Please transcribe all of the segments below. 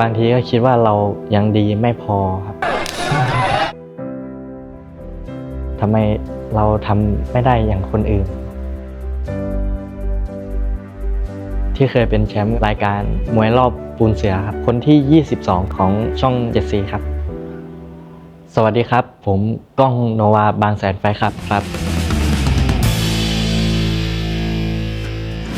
บางทีก็คิดว่าเรายังดีไม่พอครับทำไมเราทำไม่ได้อย่างคนอื่น ที่เคยเป็นแชมป์รายการมวยรอบปูนเสือครับ คนที่ 22 ของช่องเจ็ดสีครับ สวัสดีครับ ผมก้องโนวาบางแสนไฟครับครับ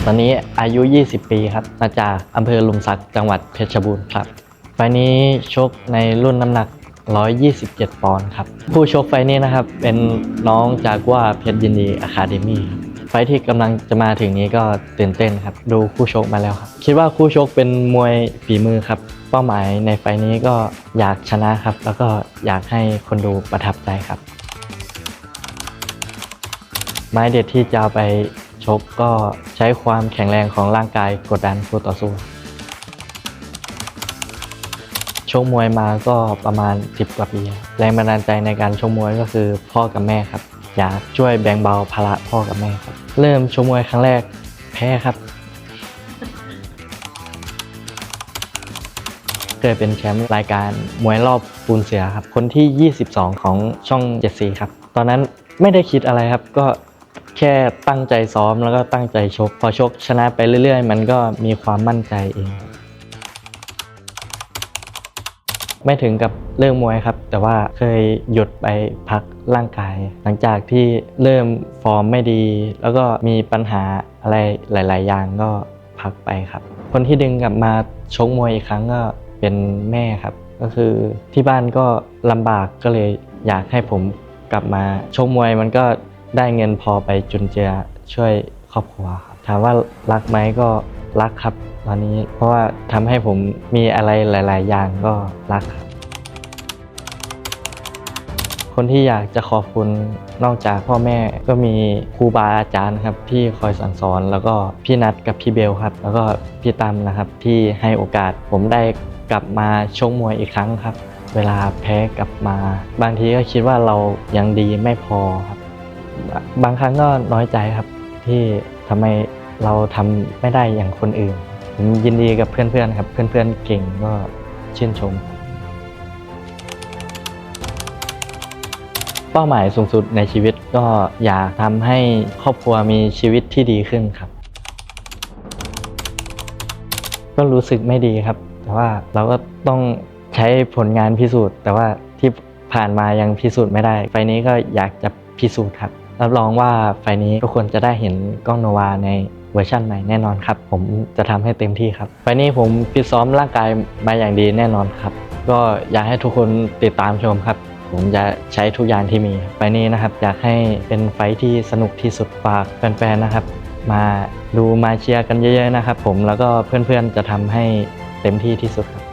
ตอนนี้อายุ 20 ปีครับ มาจากอำเภอลุมสักจังหวัดเพชรบูรณ์ครับ ไฟนี้ชกในรุ่นน้ำหนัก 127 ปอนด์ครับ ผู้ชกไฟนี้นะครับ เป็นน้องจากว่าเพชรยินดีอะคาเดมี่ครับไฟที่กำลังจะมาถึงนี้ก็ตื่นเต้นครับ ดูคู่ชกมาแล้วครับ คิดว่าคู่ชกเป็นมวยฝีมือครับ เป้าหมายในไฟนี้ก็อยากชนะครับ แล้วก็อยากให้คนดูประทับใจครับ ไม้เด็ดที่จะเอาไป ชกก็ใช้ความแข็งแรงของร่างกายกดดันคู่ต่อสู้ชกมวยมาก็ประมาณ 10 กว่าปี แรงบันดาลใจในการชกมวยก็คือพ่อกับแม่ครับ อยากช่วยแบ่งเบาภาระพ่อกับแม่ครับ เริ่มชกมวยครั้งแรกแพ้ครับ เคยเป็นแชมป์รายการมวยรอบปูนเสือครับ คนที่ 22 ของช่องเจ็ดสีครับ ตอนนั้นไม่ได้คิดอะไรครับก็ แค่ตั้งใจซ้อมแล้วก็ตั้งใจชก พอชกชนะไปเรื่อย ๆ มันก็มีความมั่นใจเอง ไม่ถึงกับเลิกมวยครับ แต่ว่าเคยหยุดไปพักร่างกาย หลังจากที่เริ่มฟอร์มไม่ดี แล้วก็มีปัญหาอะไรหลาย ๆ อย่างก็พักไปครับ คนที่ดึงกลับมาชกมวยอีกครั้งก็เป็นแม่ครับ ก็คือที่บ้านก็ลำบากก็เลยอยากให้ผมกลับมาชกมวยมันก็ ได้เงินพอไปจุนเจือช่วยครอบครัวครับถามว่ารักไหมก็รักครับตอนนี้เพราะว่าทำให้ผมมีอะไรหลาย ๆ อย่างก็รักครับคนที่อยากจะขอบคุณนอกจากพ่อแม่ก็มีครูบาอาจารย์ครับที่คอยสั่งสอน แล้วก็พี่นัทกับพี่เบลครับ แล้วก็พี่ตั้มนะครับที่ให้โอกาสผมได้กลับมาชกมวยอีกครั้งครับ เวลาแพ้กลับมา บางทีก็คิดว่าเรายังดีไม่พอครับ บางครั้งก็น้อยใจครับ ที่ทำไมเราทำไม่ได้อย่างคนอื่น ผมยินดีกับเพื่อนๆครับ เพื่อนๆเก่งก็ชื่นชม เป้าหมายสูงสุดในชีวิตก็อยากทำให้ครอบครัวมีชีวิตที่ดีขึ้นครับ ก็รู้สึกไม่ดีครับ แต่ว่าเราก็ต้องใช้ผลงานพิสูจน์ แต่ว่าที่ผ่านมายังพิสูจน์ไม่ได้ไฟนี้ก็อยากจะพิสูจน์ครับ รับรองว่าไฟนี้ทุกคนจะได้เห็นกล้องโนวาในเวอร์ชันใหม่แน่นอนครับ ผมจะทำให้เต็มที่ครับ ไฟนี้ผมฟิตซ้อมร่างกายมาอย่างดีแน่นอนครับ ก็อยากให้ทุกคนติดตามชมครับ ผมจะใช้ทุกอย่างที่มีไฟนี้นะครับ อยากให้เป็นไฟที่สนุกที่สุดฝากแฟนๆนะครับ มาดูมาเชียร์กันเยอะๆนะครับ ผมแล้วก็เพื่อนๆจะทำให้เต็มที่ที่สุดครับ